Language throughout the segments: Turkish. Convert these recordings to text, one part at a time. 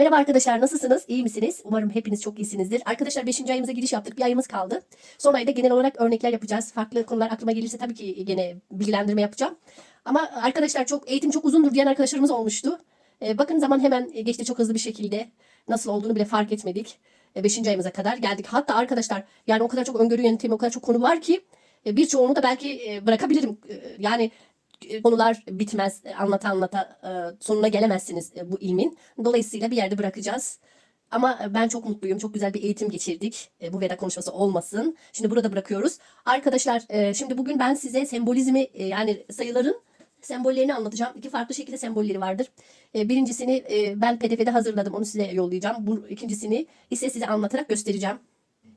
Merhaba arkadaşlar nasılsınız? İyi misiniz? Umarım hepiniz çok iyisinizdir. Arkadaşlar 5. ayımıza giriş yaptık. Bir ayımız kaldı. Son ayda genel olarak örnekler yapacağız. Farklı konular aklıma gelirse tabii ki gene bilgilendirme yapacağım. Ama arkadaşlar çok eğitim çok uzundur diyen arkadaşlarımız olmuştu. Ee, bakın zaman hemen geçti çok hızlı bir şekilde. Nasıl olduğunu bile fark etmedik. 5. ayımıza kadar geldik. Hatta arkadaşlar yani o kadar çok öngörü yöntemi, o kadar çok konu var ki e, birçoğunu da belki e, bırakabilirim. E, Yani e, konular bitmez. E, Anlata anlata e, sonuna gelemezsiniz e, bu ilmin. Dolayısıyla bir yerde bırakacağız. Ama e, ben çok mutluyum. Çok güzel bir eğitim geçirdik. E, Bu veda konuşması olmasın. Şimdi burada bırakıyoruz. Arkadaşlar e, şimdi bugün ben size sembolizmi e, yani sayıların sembollerini anlatacağım. İki farklı şekilde sembolleri vardır. E, Birincisini e, ben PDF'de hazırladım. Onu size yollayacağım. Bu ikincisini ise size anlatarak göstereceğim.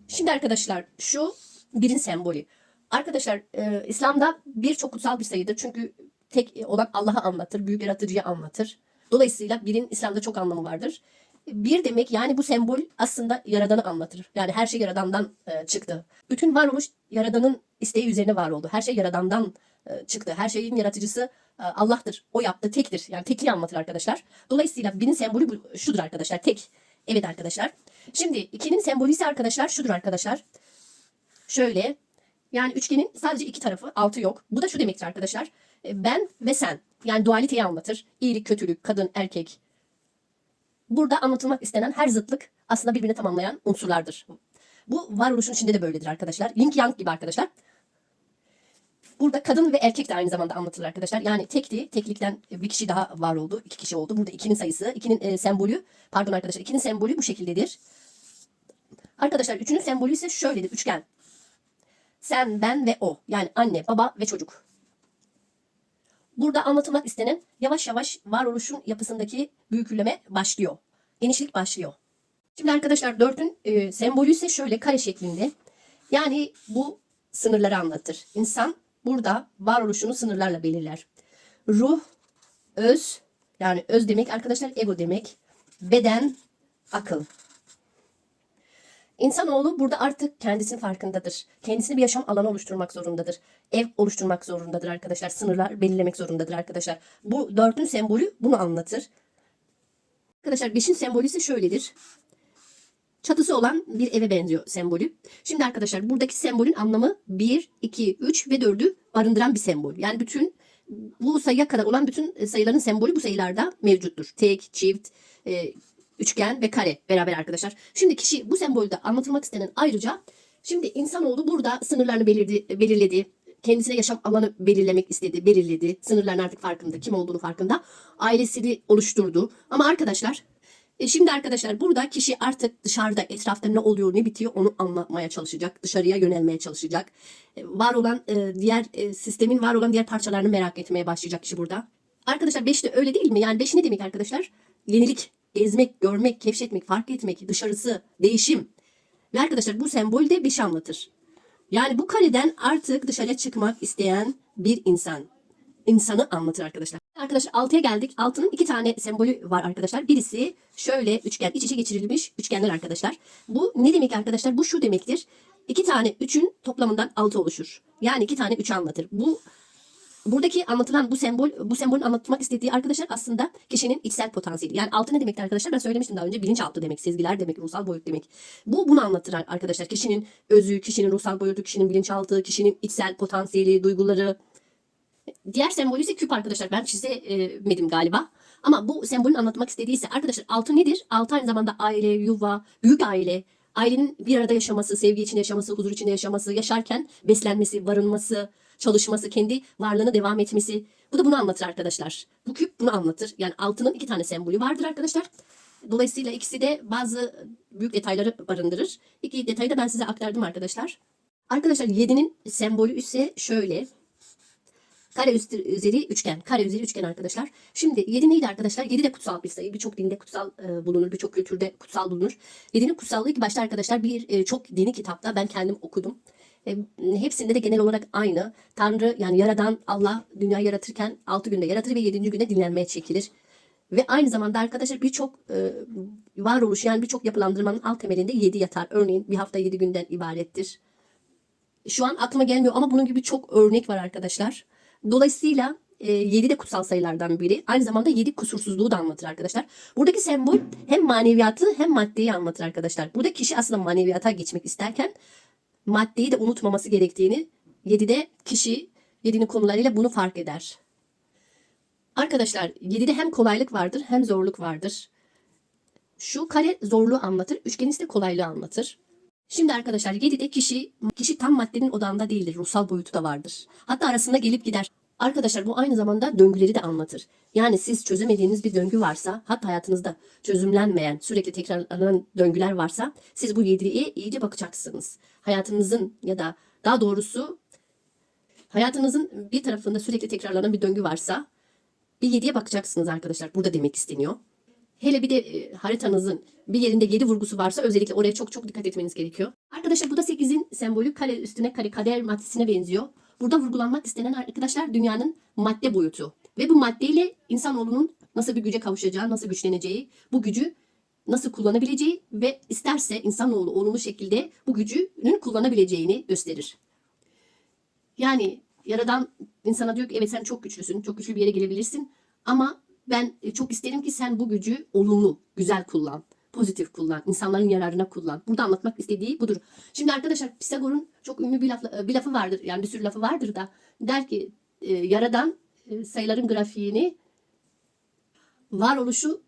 Şimdi arkadaşlar şu birin sembolü. Arkadaşlar e, İslam'da bir çok kutsal bir sayıdır. Çünkü tek olan Allah'ı anlatır, büyük yaratıcıyı anlatır. Dolayısıyla birin İslam'da çok anlamı vardır. Bir demek yani bu sembol aslında yaradanı anlatır. Yani her şey yaradandan e, çıktı. Bütün varoluş yaradanın isteği üzerine var oldu. Her şey yaradandan e, çıktı. Her şeyin yaratıcısı e, Allah'tır. O yaptı, tektir. Yani tekliği anlatır arkadaşlar. Dolayısıyla birin sembolü bu- şudur arkadaşlar. Tek. Evet arkadaşlar. Şimdi ikinin sembolü ise arkadaşlar şudur arkadaşlar. Şöyle yani üçgenin sadece iki tarafı, altı yok. Bu da şu demektir arkadaşlar. E, Ben ve sen. Yani dualiteyi anlatır. İyilik, kötülük, kadın, erkek. Burada anlatılmak istenen her zıtlık aslında birbirini tamamlayan unsurlardır. Bu varoluşun içinde de böyledir arkadaşlar. Yin yang gibi arkadaşlar. Burada kadın ve erkek de aynı zamanda anlatılır arkadaşlar. Yani tekti, teklikten bir kişi daha var oldu. iki kişi oldu. Burada ikinin sayısı, ikinin e, sembolü, pardon arkadaşlar, ikinin sembolü bu şekildedir. Arkadaşlar üçünün sembolü ise şöyledir, üçgen. Sen, ben ve o. Yani anne, baba ve çocuk. Burada anlatılmak istenen yavaş yavaş varoluşun yapısındaki büyüküleme başlıyor. Genişlik başlıyor. Şimdi arkadaşlar dörtün e, sembolü ise şöyle kare şeklinde. Yani bu sınırları anlatır. İnsan burada varoluşunu sınırlarla belirler. Ruh, öz, yani öz demek arkadaşlar ego demek. Beden, akıl. İnsanoğlu burada artık kendisinin farkındadır. Kendisine bir yaşam alanı oluşturmak zorundadır. Ev oluşturmak zorundadır arkadaşlar. Sınırlar belirlemek zorundadır arkadaşlar. Bu dördün sembolü bunu anlatır. Arkadaşlar beşin sembolü ise şöyledir. Çatısı olan bir eve benziyor sembolü. Şimdi arkadaşlar buradaki sembolün anlamı 1, 2, 3 ve 4'ü barındıran bir sembol. Yani bütün bu sayıya kadar olan bütün sayıların sembolü bu sayılarda mevcuttur. Tek, çift, e, üçgen ve kare beraber arkadaşlar. Şimdi kişi bu sembolde anlatılmak istenen ayrıca şimdi insanoğlu burada sınırlarını belirdi, belirledi. Kendisine yaşam alanı belirlemek istedi, belirledi. Sınırların artık farkında, kim olduğunu farkında. Ailesini oluşturdu. Ama arkadaşlar e, Şimdi arkadaşlar burada kişi artık dışarıda etrafta ne oluyor ne bitiyor onu anlatmaya çalışacak. Dışarıya yönelmeye çalışacak. E, Var olan e, diğer sistemin var olan diğer parçalarını merak etmeye başlayacak kişi burada. Arkadaşlar 5 de öyle değil mi? Yani 5 ne demek arkadaşlar? Yenilik, gezmek, görmek, keşfetmek, fark etmek, dışarısı, değişim. Ve arkadaşlar bu sembol de bir şey anlatır. Yani bu kareden artık dışarıya çıkmak isteyen bir insan. İnsanı anlatır arkadaşlar. Arkadaşlar 6'ya geldik. 6'nın iki tane sembolü var arkadaşlar. Birisi şöyle üçgen, iç içe geçirilmiş üçgenler arkadaşlar. Bu ne demek arkadaşlar? Bu şu demektir. İki tane 3'ün toplamından 6 oluşur. Yani iki tane 3'ü anlatır. Bu Buradaki anlatılan bu sembol, bu sembolün anlatmak istediği arkadaşlar aslında kişinin içsel potansiyeli. Yani altı ne demekti arkadaşlar? Ben söylemiştim daha önce. Bilinçaltı demek, sezgiler demek, ruhsal boyut demek. Bu bunu anlatır arkadaşlar. Kişinin özü, kişinin ruhsal boyutu, kişinin bilinçaltı, kişinin içsel potansiyeli, duyguları. Diğer sembolü ise küp arkadaşlar. Ben çizemedim galiba. Ama bu sembolün anlatmak istediği ise arkadaşlar altı nedir? Altı aynı zamanda aile, yuva, büyük aile, ailenin bir arada yaşaması, sevgi içinde yaşaması, huzur içinde yaşaması, yaşarken beslenmesi, barınması, çalışması, kendi varlığına devam etmesi. Bu da bunu anlatır arkadaşlar. Bu küp bunu anlatır. Yani altının iki tane sembolü vardır arkadaşlar. Dolayısıyla ikisi de bazı büyük detayları barındırır. İki detayı da ben size aktardım arkadaşlar. Arkadaşlar 7'nin sembolü ise şöyle. Kare üstü, üzeri üçgen. Kare üzeri üçgen arkadaşlar. Şimdi 7 neydi arkadaşlar? 7 de kutsal bir sayı. Birçok dinde kutsal e, bulunur. Birçok kültürde kutsal bulunur. 7'nin kutsallığı ilk başta arkadaşlar bir e, çok dini kitapta ben kendim okudum. E, hepsinde de genel olarak aynı. Tanrı yani yaradan Allah dünyayı yaratırken 6 günde yaratır ve 7. günde dinlenmeye çekilir. Ve aynı zamanda arkadaşlar birçok e, varoluş yani birçok yapılandırmanın alt temelinde 7 yatar. Örneğin bir hafta 7 günden ibarettir. Şu an aklıma gelmiyor ama bunun gibi çok örnek var arkadaşlar. Dolayısıyla 7 de kutsal sayılardan biri. Aynı zamanda 7 kusursuzluğu da anlatır arkadaşlar. Buradaki sembol hem maneviyatı hem maddeyi anlatır arkadaşlar. Burada kişi aslında maneviyata geçmek isterken maddeyi de unutmaması gerektiğini 7'de kişi 7'nin konularıyla bunu fark eder. Arkadaşlar 7'de hem kolaylık vardır hem zorluk vardır. Şu kare zorluğu anlatır, üçgen ise kolaylığı anlatır. Şimdi arkadaşlar 7'de kişi kişi tam maddenin odağında değildir. Ruhsal boyutu da vardır. Hatta arasında gelip gider. Arkadaşlar bu aynı zamanda döngüleri de anlatır. Yani siz çözemediğiniz bir döngü varsa, hatta hayatınızda çözümlenmeyen, sürekli tekrarlanan döngüler varsa siz bu 7'ye iyice bakacaksınız. Hayatınızın ya da daha doğrusu hayatınızın bir tarafında sürekli tekrarlanan bir döngü varsa bir 7'ye bakacaksınız arkadaşlar. Burada demek isteniyor. Hele bir de e, haritanızın bir yerinde 7 vurgusu varsa özellikle oraya çok çok dikkat etmeniz gerekiyor. Arkadaşlar bu da 8'in sembolü kare üstüne kare kader maddesine benziyor. Burada vurgulanmak istenen arkadaşlar dünyanın madde boyutu. Ve bu maddeyle insanoğlunun nasıl bir güce kavuşacağı, nasıl güçleneceği, bu gücü nasıl kullanabileceği ve isterse insanoğlu olumlu şekilde bu gücünün kullanabileceğini gösterir. Yani yaradan insana diyor ki evet sen çok güçlüsün, çok güçlü bir yere gelebilirsin ama ben e, çok isterim ki sen bu gücü olumlu, güzel kullan, pozitif kullan, insanların yararına kullan. Burada anlatmak istediği budur. Şimdi arkadaşlar Pisagor'un çok ünlü bir, laf, bir lafı vardır, yani bir sürü lafı vardır da der ki e, yaradan e, sayıların grafiğini varoluşu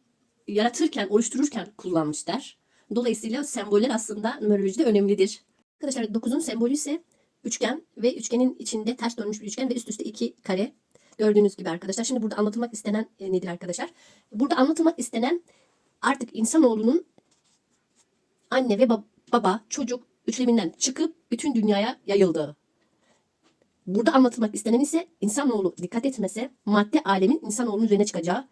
yaratırken, oluştururken kullanmış der. Dolayısıyla semboller aslında numerolojide önemlidir. Arkadaşlar 9'un sembolü ise üçgen ve üçgenin içinde ters dönmüş bir üçgen ve üst üste iki kare. Gördüğünüz gibi arkadaşlar. Şimdi burada anlatılmak istenen e, nedir arkadaşlar? Burada anlatılmak istenen artık insanoğlunun anne ve bab- baba, çocuk üçleminden çıkıp bütün dünyaya yayıldığı. Burada anlatılmak istenen ise insanoğlu dikkat etmese madde alemin insanoğlunun üzerine çıkacağı,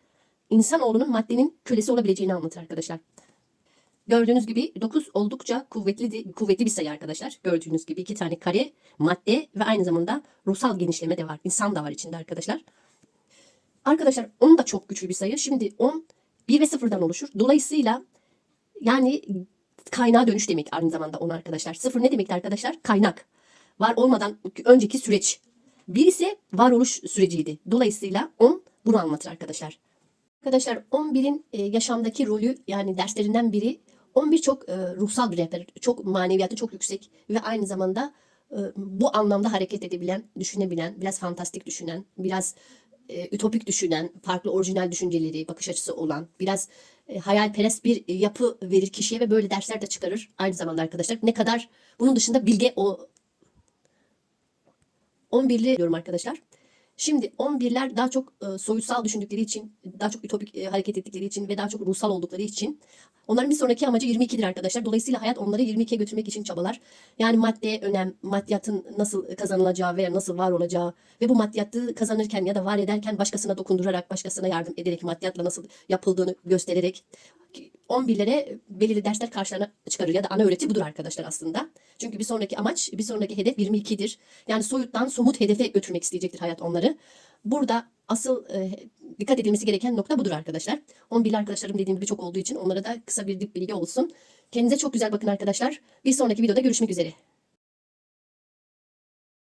insanoğlunun maddenin kölesi olabileceğini anlatır arkadaşlar. Gördüğünüz gibi 9 oldukça kuvvetli kuvvetli bir sayı arkadaşlar. Gördüğünüz gibi iki tane kare, madde ve aynı zamanda ruhsal genişleme de var. İnsan da var içinde arkadaşlar. Arkadaşlar 10 da çok güçlü bir sayı. Şimdi 10 1 ve 0'dan oluşur. Dolayısıyla yani kaynağa dönüş demek aynı zamanda 10 arkadaşlar. 0 ne demekti arkadaşlar? Kaynak. Var olmadan önceki süreç. Bir ise varoluş süreciydi. Dolayısıyla 10 bunu anlatır arkadaşlar. Arkadaşlar 11'in e, yaşamdaki rolü yani derslerinden biri 11 çok e, ruhsal bir rehber, çok maneviyatı çok yüksek ve aynı zamanda e, bu anlamda hareket edebilen, düşünebilen, biraz fantastik düşünen, biraz e, ütopik düşünen, farklı orijinal düşünceleri, bakış açısı olan, biraz e, hayalperest bir e, yapı verir kişiye ve böyle dersler de çıkarır. Aynı zamanda arkadaşlar ne kadar bunun dışında bilge o 11'li diyorum arkadaşlar. Şimdi 11'ler daha çok e, soyutsal düşündükleri için, daha çok ütopik e, hareket ettikleri için ve daha çok ruhsal oldukları için onların bir sonraki amacı 22'dir arkadaşlar. Dolayısıyla hayat onları 22'ye götürmek için çabalar. Yani maddeye önem, maddiyatın nasıl kazanılacağı veya nasıl var olacağı ve bu maddiyatı kazanırken ya da var ederken başkasına dokundurarak, başkasına yardım ederek, maddiyatla nasıl yapıldığını göstererek 11'lere belirli dersler karşılarına çıkarır ya da ana öğreti budur arkadaşlar aslında. Çünkü bir sonraki amaç, bir sonraki hedef 22'dir. Yani soyuttan somut hedefe götürmek isteyecektir hayat onları. Burada asıl e, dikkat edilmesi gereken nokta budur arkadaşlar. 11'li arkadaşlarım dediğim gibi çok olduğu için onlara da kısa bir dip bilgi olsun. Kendinize çok güzel bakın arkadaşlar. Bir sonraki videoda görüşmek üzere.